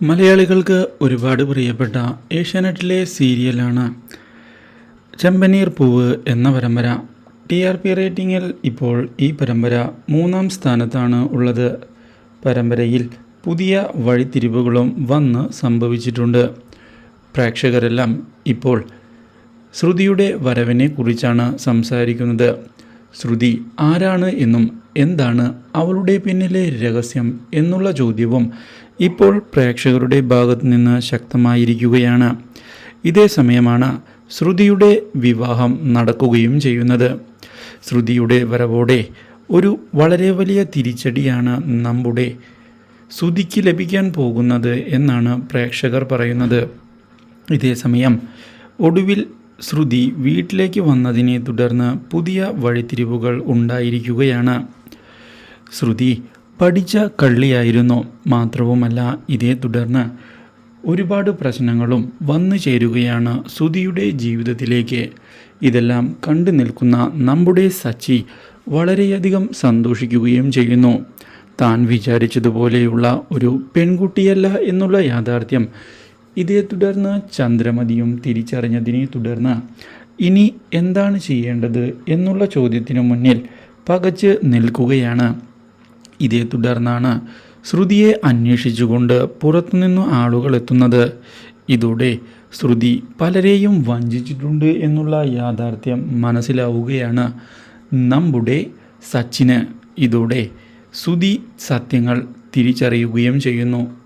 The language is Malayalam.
മലയാളികൾക്ക് ഒരുപാട് പ്രിയപ്പെട്ട ഏഷ്യാനെറ്റിലെ സീരിയലാണ് ചെമ്പനീർ പൂവ് എന്ന പരമ്പര. ടി ആർ പി റേറ്റിംഗിൽ ഇപ്പോൾ ഈ പരമ്പര മൂന്നാം സ്ഥാനത്താണ് ഉള്ളത്. പരമ്പരയിൽ പുതിയ വഴിത്തിരിവുകളും വന്ന് സംഭവിച്ചിട്ടുണ്ട്. പ്രേക്ഷകരെല്ലാം ഇപ്പോൾ ശ്രുതിയുടെ വരവിനെ കുറിച്ചാണ് സംസാരിക്കുന്നത്. ശ്രുതി ആരാണ് എന്നും എന്താണ് അവളുടെ പിന്നിലെ രഹസ്യം എന്നുള്ള ചോദ്യവും ഇപ്പോൾ പ്രേക്ഷകരുടെ ഭാഗത്ത് നിന്ന് ശക്തമായിരിക്കുകയാണ്. ഇതേ സമയമാണ് ശ്രുതിയുടെ വിവാഹം നടക്കുകയും ചെയ്യുന്നത്. ശ്രുതിയുടെ വരവോടെ ഒരു വളരെ വലിയ തിരിച്ചടിയാണ് നമ്മുടെ ശ്രുതിക്ക് ലഭിക്കാൻ പോകുന്നത് എന്നാണ് പ്രേക്ഷകർ പറയുന്നത്. ഇതേസമയം ഒടുവിൽ ശ്രുതി വീട്ടിലേക്ക് വന്നതിനെ തുടർന്ന് പുതിയ വഴിത്തിരിവുകൾ ഉണ്ടായിരിക്കുകയാണ്. ശ്രുതി പഠിച്ച കള്ളിയായിരുന്നു. മാത്രവുമല്ല ഇതേ തുടർന്ന് ഒരുപാട് പ്രശ്നങ്ങളും വന്നു ചേരുകയാണ് ശ്രുതിയുടെ ജീവിതത്തിലേക്ക്. ഇതെല്ലാം കണ്ടു നിൽക്കുന്ന നമ്മുടെ സച്ചി വളരെയധികം സന്തോഷിക്കുകയും ചെയ്യുന്നു. താൻ വിചാരിച്ചതുപോലെയുള്ള ഒരു പെൺകുട്ടിയല്ല എന്നുള്ള യാഥാർത്ഥ്യം ഇതേ തുടർന്ന് ചന്ദ്രമതിയും തിരിച്ചറിഞ്ഞതിനെ തുടർന്ന് ഇനി എന്താണ് ചെയ്യേണ്ടത്? എന്നുള്ള ചോദ്യത്തിനു മുന്നിൽ പകച്ച് നിൽക്കുകയാണ്. ഇതേ തുടർന്നാണ് ശ്രുതിയെ അന്വേഷിച്ചുകൊണ്ട് പുറത്തുനിന്നു ആളുകൾ എത്തുന്നത്. ഇതോടെ ശ്രുതി പലരെയും വഞ്ചിച്ചിട്ടുണ്ട് എന്നുള്ള യാഥാർത്ഥ്യം മനസ്സിലാവുകയാണ്. നമ്മുടെ സച്ചിന്. ഇതോടെ ശ്രുതി സത്യങ്ങൾ തിരിച്ചറിയുകയും ചെയ്യുന്നു.